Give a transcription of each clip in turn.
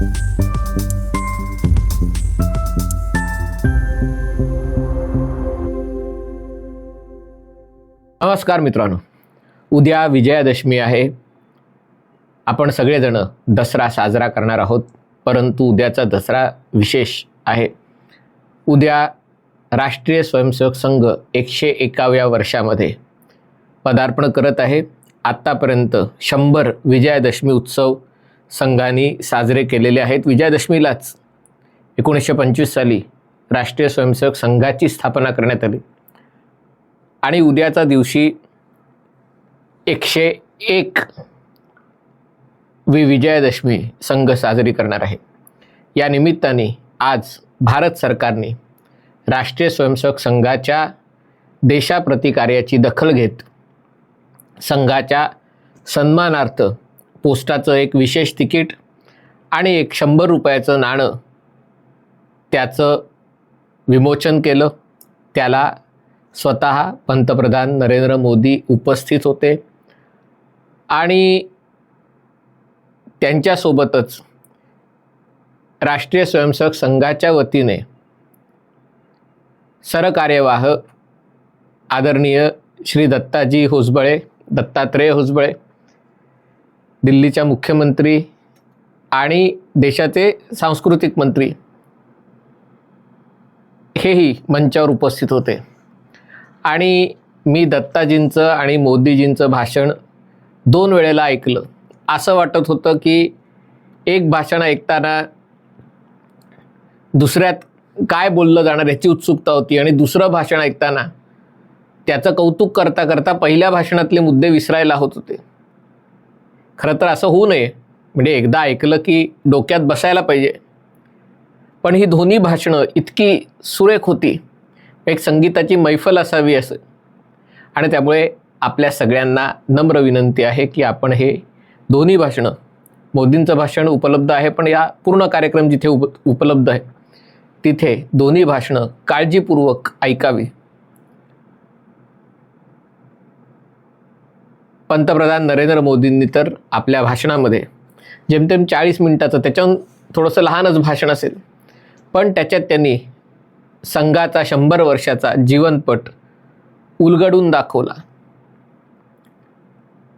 नमस्कार मित्रांनो. उद्या विजयादशमी आहे. आपण सगळेजण दसरा साजरा करणार आहोत परंतु उद्याचा दसरा विशेष आहे. उद्या राष्ट्रीय स्वयंसेवक संघ एकशे एकाव्या वर्षामध्ये पदार्पण करत आहे. आत्तापर्यंत शंभर विजयादशमी उत्सव संघाने साजरे केलेले आहेत. विजयादशमीलाच एकोणीसशे पंचवीस साली राष्ट्रीय स्वयंसेवक संघाची स्थापना करण्यात आली. आणि उद्याचा दिवशी एकशे एक वि विजयादशमी संघ साजरी करणार आहे. या निमित्ताने आज भारत सरकारने राष्ट्रीय स्वयंसेवक संघाच्या देशाप्रती कार्याची दखल घेत संघाच्या सन्मानार्थ पोस्टाचं एक विशेष तिकीट आणि एक शंभर रुपयाचं नाणं त्याचं विमोचन केलं. त्याला स्वतः पंतप्रधान नरेंद्र मोदी उपस्थित होते. आणि त्यांच्यासोबतच राष्ट्रीय स्वयंसेवक संघाच्या वतीने सरकार्यवाह आदरणीय श्री दत्ताजी होसबळे दत्तात्रेय होसबळे दिल्लीच्या मुख्यमंत्री आणि देशाचे सांस्कृतिक मंत्री हेही मंचावर उपस्थित होते. आणि मी दत्ताजींचं आणि मोदीजींचं भाषण दोन वेळेला ऐकलं. असं वाटत होतं की एक भाषण ऐकताना दुसऱ्यात काय बोललं जाणार याची उत्सुकता होती आणि दुसरं भाषण ऐकताना त्याचं कौतुक करता करता पहिल्या भाषणातले मुद्दे विसरायला होत होते. खरं तर असं होऊ नये. म्हणजे एकदा ऐकलं की डोक्यात बसायला पाहिजे. पण ही दोन्ही भाषणं इतकी सुरेख होती. एक संगीताची मैफल असावी असं. आणि त्यामुळे आपल्या सगळ्यांना नम्र विनंती आहे की आपण हे दोन्ही भाषणं मोदींचं भाषण उपलब्ध आहे पण या पूर्ण कार्यक्रम जिथे उप उपलब्ध आहे तिथे दोन्ही भाषणं काळजीपूर्वक ऐकावी. पंतप्रधान नरेंद्र मोदींनी तर आपल्या भाषणामध्ये जेमतेम चाळीस मिनिटाचं त्याच्याहून थोडंसं लहानच भाषण असेल पण त्याच्यात त्यांनी संघाचा शंभर वर्षाचा जीवनपट उलगडून दाखवला.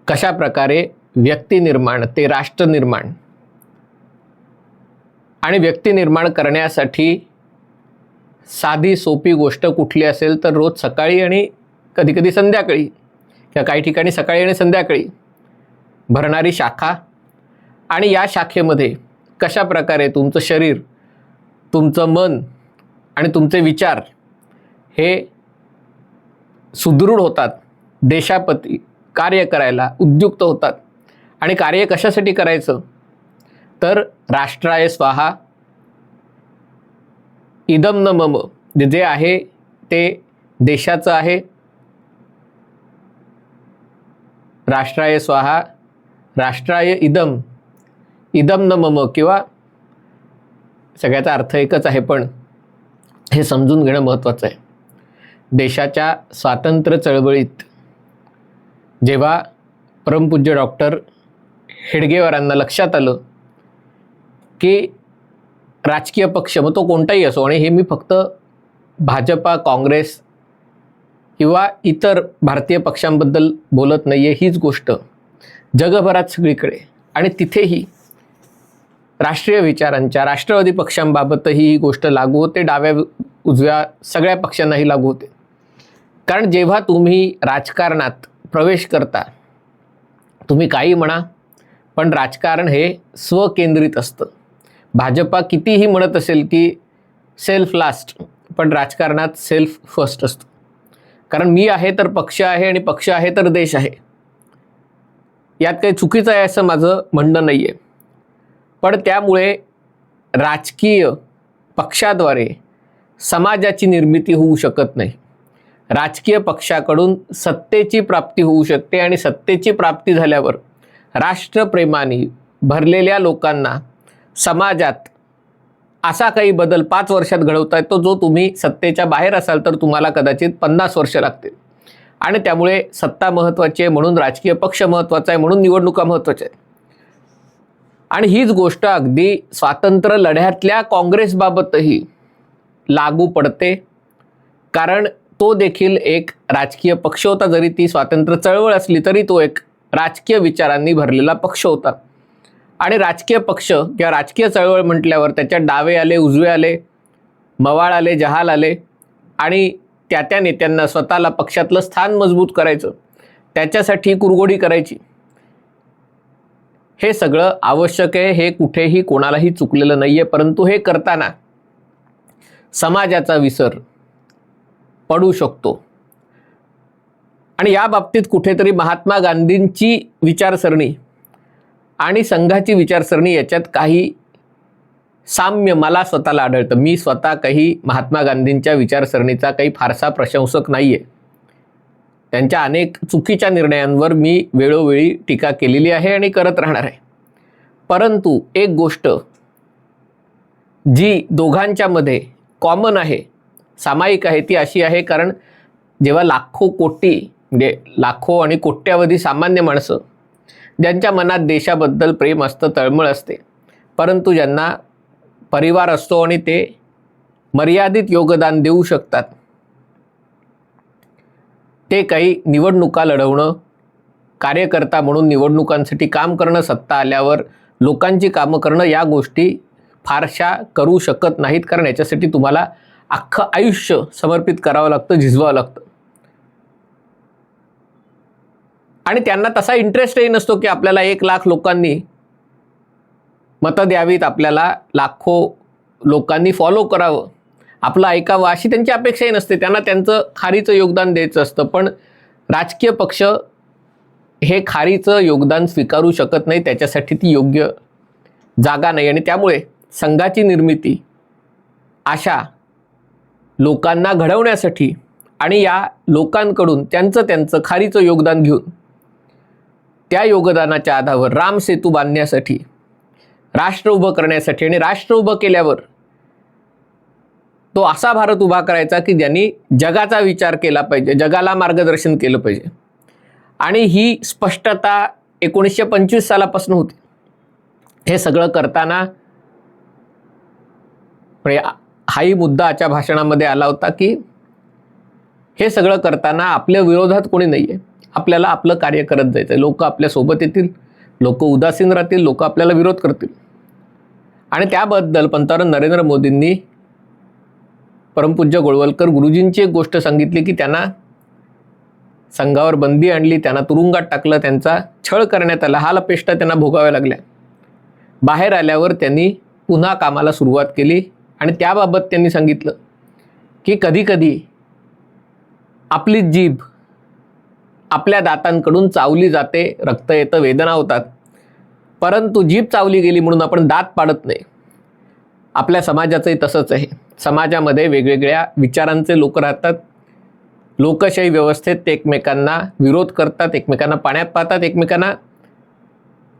कशा प्रकारे व्यक्तिनिर्माण ते राष्ट्रनिर्माण आणि व्यक्तिनिर्माण करण्यासाठी साधी सोपी गोष्ट कुठली असेल तर रोज सकाळी आणि कधीकधी संध्याकाळी किंवा काही ठिकाणी सकाळी आणि संध्याकाळी भरणारी शाखा. आणि या शाखेमध्ये कशा प्रकारे तुमचं शरीर तुमचं मन आणि तुमचे विचार हे सुदृढ होतात देशापती कार्य करायला उद्युक्त होतात आणि कार्य कशासाठी करायचं? तर राष्ट्राय स्वाहा. इदम न मम. जे आहे ते देशाचं आहे राष्ट्राय स्वाहा राष्ट्राय इदम इदम न मम किंवा सगळ्याचा अर्थ एकच आहे पण हे समजून घेणं महत्त्वाचं आहे. देशाच्या स्वातंत्र्य चळवळीत जेव्हा परमपूज्य डॉक्टर हेडगेवारांना लक्षात आलं की राजकीय पक्ष मग तो कोणताही असो आणि हे मी फक्त भाजपा काँग्रेस किंवा इतर भारतीय पक्षांबद्दल बोलत नाही आहे हीच गोष्ट जगभरात सगळीकडे. आणि तिथेही राष्ट्रीय विचारांच्या राष्ट्रवादी पक्षांबाबतही ही गोष्ट लागू होते डाव्या उजव्या सगळ्या पक्षांनाही लागू होते. कारण जेव्हा तुम्ही राजकारणात प्रवेश करता तुम्ही काही म्हणा पण राजकारण हे स्वकेंद्रित असतं. भाजपा कितीही म्हणत असेल की सेल्फ लास्ट पण राजकारणात सेल्फ फर्स्ट असतं. कारण मी आहे तर पक्ष आहे आणि पक्ष आहे तर देश आहे. यात काही चुकीचं आहे असं माझं म्हणणं नाही आहे पण त्यामुळे राजकीय पक्षाद्वारे समाजाची निर्मिती होऊ शकत नाही. राजकीय पक्षाकडून सत्तेची प्राप्ती होऊ शकते आणि सत्तेची प्राप्ती झाल्यावर राष्ट्रप्रेमाने भरलेल्या लोकांना समाजात असा काही बदल पाच वर्षात घडवता येतो जो तुम्ही सत्तेच्या बाहेर असाल तर तुम्हाला कदाचित पन्नास वर्ष लागतील. आणि त्यामुळे सत्ता महत्त्वाची आहे म्हणून राजकीय पक्ष महत्त्वाचा आहे म्हणून निवडणुका महत्त्वाच्या आहेत. आणि हीच गोष्ट अगदी स्वातंत्र्य लढ्यातल्या काँग्रेसबाबतही लागू पडते. कारण तो देखील एक राजकीय पक्ष होता जरी ती स्वातंत्र्य चळवळ असली तरी तो एक राजकीय विचारांनी भरलेला पक्ष होता. आणि राजकीय पक्ष किंवा राजकीय चळवळ म्हटल्यावर त्याच्यात डावे आले उजवे आले मवाळ आले जहाल आले आणि त्या त्या नेत्यांना स्वतःला पक्षातलं स्थान मजबूत करायचं. त्याच्यासाठी कुरगोडी करायची. हे सगळं आवश्यक आहे हे कुठेही कोणालाही चुकलेलं नाही आहे परंतु हे करताना समाजाचा विसर पडू शकतो. आणि या बाबतीत कुठेतरी महात्मा गांधींची विचारसरणी आणि संघाची विचारसरणी याच्यात काही साम्य मला स्वतःला आढळतं. मी स्वतः काही महात्मा गांधींच्या विचारसरणीचा काही फारसा प्रशंसक नाही आहे त्यांच्या अनेक चुकीच्या निर्णयांवर मी वेळोवेळी टीका केलेली आहे आणि करत राहणार आहे. परंतु एक गोष्ट जी दोघांच्यामध्ये कॉमन आहे सामायिक आहे ती अशी आहे कारण जेव्हा लाखो कोटी म्हणजे लाखो आणि कोट्यावधी सामान्य माणसं ज्यांच्या मनात देशाबद्दल प्रेम असतं तळमळ असते. परंतु ज्यांना परिवार असतो आणि ते मर्यादित योगदान देऊ शकतात. ते काही निवडणुका लढवणं कार्यकर्ता म्हणून निवडणुकांसाठी काम करणं सत्ता आल्यावर लोकांची कामं करणं या गोष्टी फारशा करू शकत नाहीत. कारण याच्यासाठी तुम्हाला अख्खं आयुष्य समर्पित करावं लागतं झिजवावं लागतं. आणि त्यांना तसा इंटरेस्टही नसतो की आपल्याला एक लाख लोकांनी मतं द्यावीत आपल्याला लाखो लोकांनी फॉलो करावं. आपलं ऐकावं अशी त्यांची अपेक्षाही नसते. त्यांना त्यांचं खारीचं योगदान द्यायचं असतं. पण राजकीय पक्ष हे खारीचं योगदान स्वीकारू शकत नाही. त्याच्यासाठी ती योग्य जागा नाही. आणि त्यामुळे संघाची निर्मिती अशा लोकांना घडवण्यासाठी आणि या लोकांकडून त्यांचं त्यांचं खारीचं योगदान घेऊन त्या योगदानाच्या आधारावर राम सेतू बांधण्यासाठी राष्ट्र उभं करण्यासाठी आणि राष्ट्र उभं केल्यावर तो असा भारत उभा करायचा की ज्यांनी जगाचा विचार केला पाहिजे जगाला मार्गदर्शन केलं पाहिजे. आणि ही स्पष्टता एकोणीसशे पंचवीस सालापासून होती. हे सगळं करताना म्हणजे हाही मुद्दा आजच्या भाषणामध्ये आला होता की हे सगळं करताना आपल्या विरोधात कोणी नाही आहे आपल्याला आपलं कार्य करत जायचं आहे लोक आपल्यासोबत येतील लोक उदासीन राहतील लोक आपल्याला विरोध करतील. आणि त्याबद्दल पंतप्रधान नरेंद्र मोदींनी परमपूज्य गोळवलकर गुरुजींची एक गोष्ट सांगितली की त्यांना संघावर बंदी आणली त्यांना तुरुंगात टाकलं त्यांचा छळ करण्यात आला हाल अपेष्टा त्यांना भोगाव्या लागल्या. बाहेर आल्यावर त्यांनी पुन्हा कामाला सुरुवात केली आणि त्याबाबत त्यांनी सांगितलं की कधीकधी आपली जीभ आपल्या दातांकडून चावली जाते रक्त येतं वेदना होतात. परंतु जीभ चावली गेली म्हणून आपण दात पाडत नाही. आपल्या समाजाचंही तसंच आहे. समाजामध्ये वेगवेगळ्या विचारांचे लोक राहतात. लोकशाही व्यवस्थेत ते एकमेकांना विरोध करतात एकमेकांना पाण्यात पाहतात एकमेकांना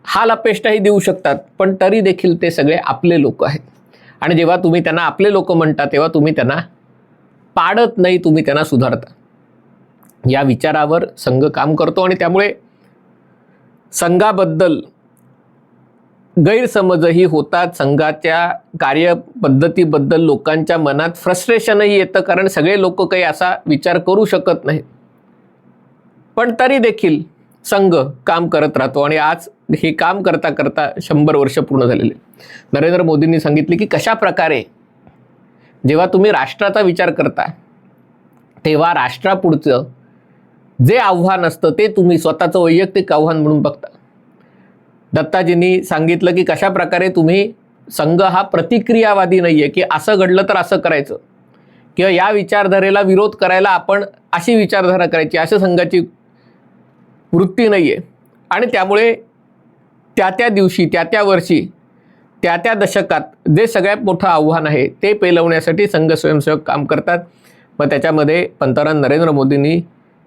हाल अपेष्टाही देऊ शकतात पण तरी देखील ते सगळे आपले लोक आहेत. आणि जेव्हा तुम्ही त्यांना आपले लोक म्हणता तेव्हा तुम्ही त्यांना पाडत नाही तुम्ही त्यांना सुधारता. या विचारावर संघ काम करतो आणि त्यामुळे संघाबद्दल गैरसमजही होतात. संघाच्या कार्यपद्धतीबद्दल लोकांच्या मनात फ्रस्ट्रेशनही येतं कारण सगळे लोक काही असा विचार करू शकत नाहीत. पण तरी देखील संघ काम करत राहतो आणि आज हे काम करता करता शंभर वर्ष पूर्ण झालेले. नरेंद्र मोदींनी सांगितले की कशा प्रकारे जेव्हा तुम्ही राष्ट्राचा विचार करता तेव्हा राष्ट्रापुढचं जे आव्हान असतं ते तुम्ही स्वतःचं वैयक्तिक आव्हान म्हणून बघता. दत्ताजींनी सांगितलं की कशा प्रकारे तुम्ही संघ हा प्रतिक्रियावादी नाही आहे की असं घडलं तर असं करायचं. किंवा या विचारधारेला विरोध करायला आपण अशी विचारधारा करायची अशा संघाची वृत्ती नाही आहे आणि त्यामुळे त्या त्या दिवशी त्या त्या वर्षी त्या त्या दशकात जे सगळ्यात मोठं आव्हान आहे ते पेलवण्यासाठी संघ स्वयंसेवक काम करतात. मग त्याच्यामध्ये पंतप्रधान नरेंद्र मोदींनी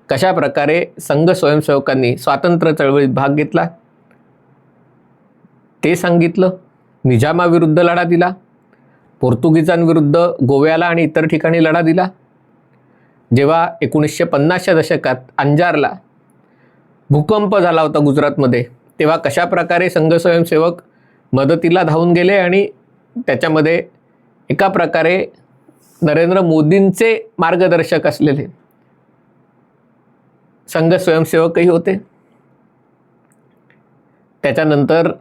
कशा प्रकारे संघ स्वयंसेवकांनी स्वातंत्र्य चळवळीत भाग घेतला? ते सांगितलं. निजामाविरुद्ध लढा दिला. पोर्तुगीजांविरुद्ध गोव्याला आणि इतर ठिकाणी लढा दिला. जेव्हा एकोणीसशे पन्नासच्या दशकात अंजारला भूकंप झाला होता गुजरातमध्ये तेव्हा कशा प्रकारे संघ स्वयंसेवक मदतीला धावून गेले आणि त्याच्यामध्ये एका प्रकारे नरेंद्र मोदींचे मार्गदर्शक असलेले संघ स्वयंसेवकही होते. त्याच्यानंतर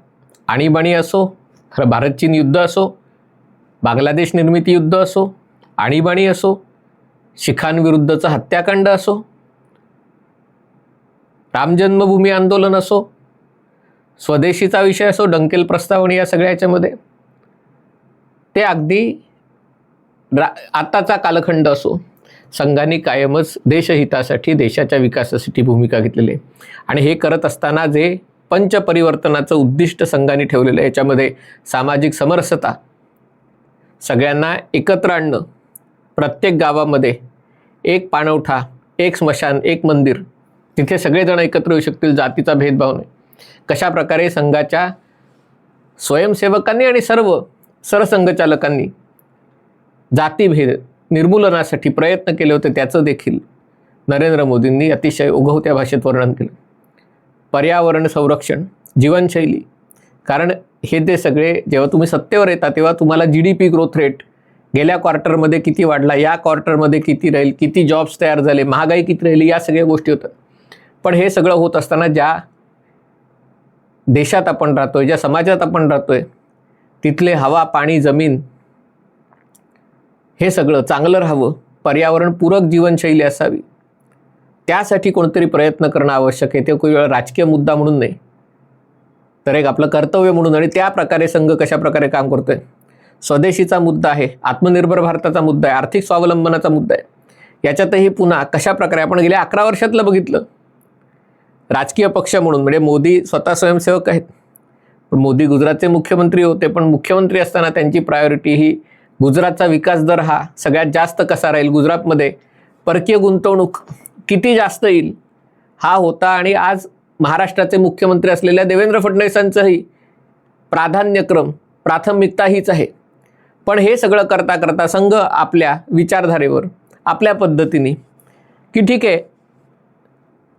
आणीबाणी असो खरं भारत चीन युद्ध असो बांगलादेश निर्मिती युद्ध असो आणीबाणी असो शिखांविरुद्धचं हत्याकांड असो राम जन्मभूमी आंदोलन असो स्वदेशीचा विषय असो डंकेल प्रस्तावनी या सगळ्या याच्यामध्ये ते अगदी रा आताचा कालखंड असो. संघाने कायमच देशहितासाठी देशाच्या विकासासाठी भूमिका घेतलेली आहे. आणि हे करत असताना जे पंचपरिवर्तनाचं उद्दिष्ट संघाने ठेवलेलं आहे याच्यामध्ये सामाजिक समरसता सगळ्यांना एकत्र आणणं प्रत्येक गावामध्ये एक पाणवठा एक स्मशान एक मंदिर तिथे सगळेजण एकत्र येऊ शकतील जातीचा भेदभाव नाही. कशा प्रकारे संघाच्या स्वयंसेवकांनी आणि सर्व सरसंघचालकांनी जातीभेद निर्मूलनासाठी प्रयत्न केले होते त्याचं देखील नरेंद्र मोदींनी अतिशय उगवत्या भाषेत वर्णन केलं. पर्यावरण संरक्षण जीवनशैली. कारण हे ते सगळे जेव्हा तुम्ही सत्तेवर येता तेव्हा तुम्हाला G D P growth rate गेल्या क्वार्टरमध्ये किती वाढला या क्वार्टरमध्ये किती राहील किती जॉब्स तयार झाले महागाई किती राहिली या सगळ्या गोष्टी होतात पण हे सगळं होत असताना ज्या देशात आपण राहतोय ज्या समाजात आपण राहतोय तिथले हवा पाणी जमीन हे सगळं चांगलं राहावं पर्यावरणपूरक जीवनशैली असावी. त्यासाठी कोणतरी प्रयत्न करणं आवश्यक आहे. ते काही वेळा राजकीय मुद्दा म्हणून नाही. तर एक आपलं कर्तव्य म्हणून आणि त्या प्रकारे संघ कशाप्रकारे काम करतोय. स्वदेशीचा मुद्दा आहे आत्मनिर्भर भारताचा मुद्दा आहे आर्थिक स्वावलंबनाचा मुद्दा आहे. याच्यातही पुन्हा कशा प्रकारे आपण गेल्या अकरा वर्षातलं बघितलं. राजकीय पक्ष म्हणून म्हणजे मोदी स्वतः स्वयंसेवक आहेत. पण मोदी गुजरातचे मुख्यमंत्री होते पण मुख्यमंत्री असताना त्यांची प्रायोरिटी ही गुजरातचा विकास दर हा सगळ्यात जास्त कसा राहील गुजरातमध्ये? परकीय गुंतवणूक किती जास्त येईल? हा होता आणि आज महाराष्ट्राचे मुख्यमंत्री असलेल्या देवेंद्र फडणवीसांचंही प्राधान्यक्रम प्राथमिकता हीच आहे. पण हे सगळं करता करता संघ आपल्या विचारधारेवर आपल्या पद्धतीने की ठीक आहे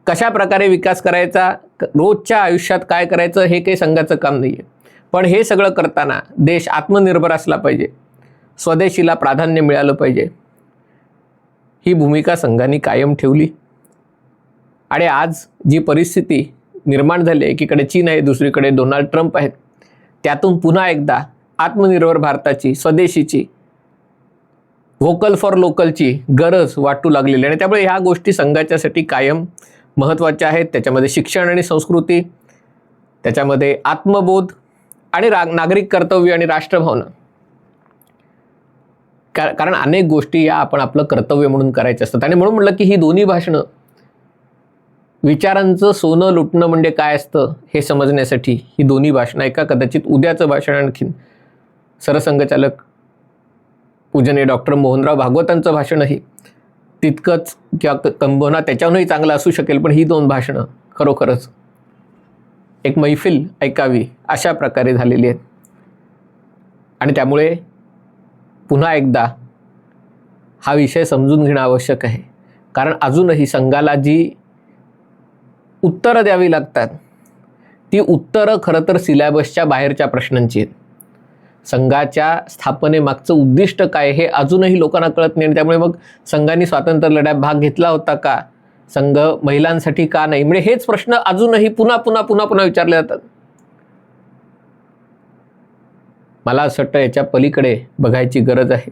कशा प्रकारे विकास करायचा क- रोजच्या आयुष्यात काय करायचं हे काही संघाचं काम नाही आहे पण हे सगळं करताना देश आत्मनिर्भर असला पाहिजे. स्वदेशीला प्राधान्य मिळालं पाहिजे. ही भूमिका संघाने कायम ठेवली. आणि आज जी परिस्थिती निर्माण झाली आहे एकीकडे चीन आहे दुसरीकडे डोनाल्ड ट्रम्प आहेत त्यातून पुन्हा एकदा आत्मनिर्भर भारताची स्वदेशीची व्होकल फॉर लोकलची गरज वाटू लागलेली आहे. आणि त्यामुळे ह्या गोष्टी संघाच्यासाठी कायम महत्त्वाच्या आहेत. त्याच्यामध्ये शिक्षण आणि संस्कृती त्याच्यामध्ये आत्मबोध आणि रा नागरिक कर्तव्य आणि राष्ट्रभावना. कारण अनेक गोष्टी या आपण आपलं कर्तव्य म्हणून करायच्या असतात. आणि म्हणून म्हटलं की ही दोन्ही भाषणं विचारांचं सोनं लुटणं म्हणजे काय असतं हे समजण्यासाठी ही दोन्ही भाषणं ऐका कदाचित उद्याचं भाषण आणखीन. सरसंघचालक पूजनीय डॉक्टर मोहनराव भागवतांचं भाषणही तितकंच किंवा कंबना कंबोना त्याच्याहूनही चांगलं असू शकेल पण ही दोन भाषणं खरोखरच एक मैफिल ऐकावी अशा प्रकारे झालेली आहेत. आणि त्यामुळे पुन्हा एकदा हा विषय समजून घेणं आवश्यक आहे. कारण अजूनही संघाला जी उत्तरं द्यावी लागतात ती उत्तरं खरं तर सिलॅबसच्या बाहेरच्या प्रश्नांची आहेत. संघाच्या स्थापनेमागचं उद्दिष्ट काय हे अजूनही लोकांना कळत नाही आणि त्यामुळे मग संघाने स्वातंत्र्य लढ्यात भाग घेतला होता का? संघ महिलांसाठी का नाही? म्हणजे हेच प्रश्न अजूनही पुन्हा पुन्हा पुन्हा पुन्हा विचारले जातात. मला असं वाटतं याच्या पलीकडे बघायची गरज आहे.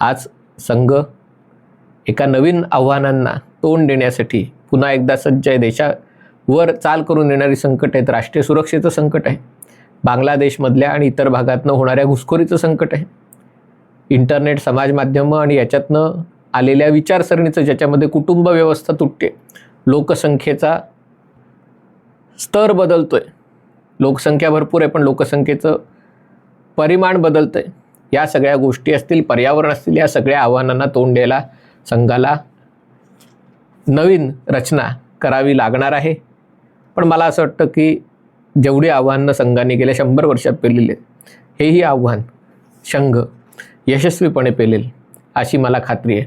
आज संघ एका नवीन आव्हानांना तोंड देण्यासाठी पुन्हा एकदा सज्ज आहे देशावर चाल करून येणारी संकट आहेत. राष्ट्रीय सुरक्षेचं संकट आहे. बांगलादेशमधल्या आणि इतर भागातनं होणाऱ्या घुसखोरीचं संकट आहे. इंटरनेट समाज माध्यमं आणि याच्यातनं आलेल्या विचारसरणीचं ज्याच्यामध्ये कुटुंब व्यवस्था तुटते लोकसंख्येचा स्तर बदलतोय. लोकसंख्या भरपूर आहे पण लोकसंख्येचं परिमाण बदलतं आहे या सगळ्या गोष्टी असतील पर्यावरण असतील या सगळ्या आव्हानांना तोंड द्यायला संघाला नवीन रचना करावी लागणार आहे. पण मला असं वाटतं की जेवढी आव्हानं संघाने गेल्या शंभर वर्षात पेललेली आहेत हेही आव्हान संघ यशस्वीपणे पेलेल अशी मला खात्री आहे.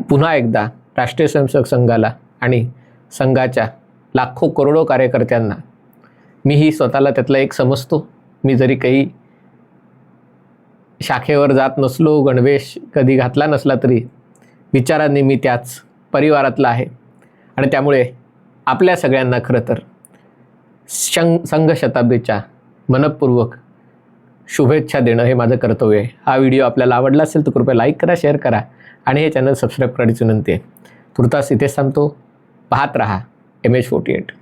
पुन्हा एकदा राष्ट्रीय स्वयंसेवक संघाला आणि संघाच्या लाखो करोडो कार्यकर्त्यांना मीही स्वतःला त्यातला एक समजतो. मी जरी काही शाखेवर जात नसलो गणवेश कधी घातला नसला तरी विचारांनी मी त्याच परिवारातला आहे. आणि त्यामुळे आपल्या सगळ्यांना खरं तर शं संघ शताब्दीच्या मनपूर्वक शुभेच्छा देणं हे माझं कर्तव्य आहे. हा व्हिडिओ आपल्याला आवडला असेल तर कृपया लाईक करा शेअर करा आणि हे चॅनल सबस्क्राईब करायची विनंती आहे. तुर्तास इथेच सांगतो पाहत रहा. M H forty eight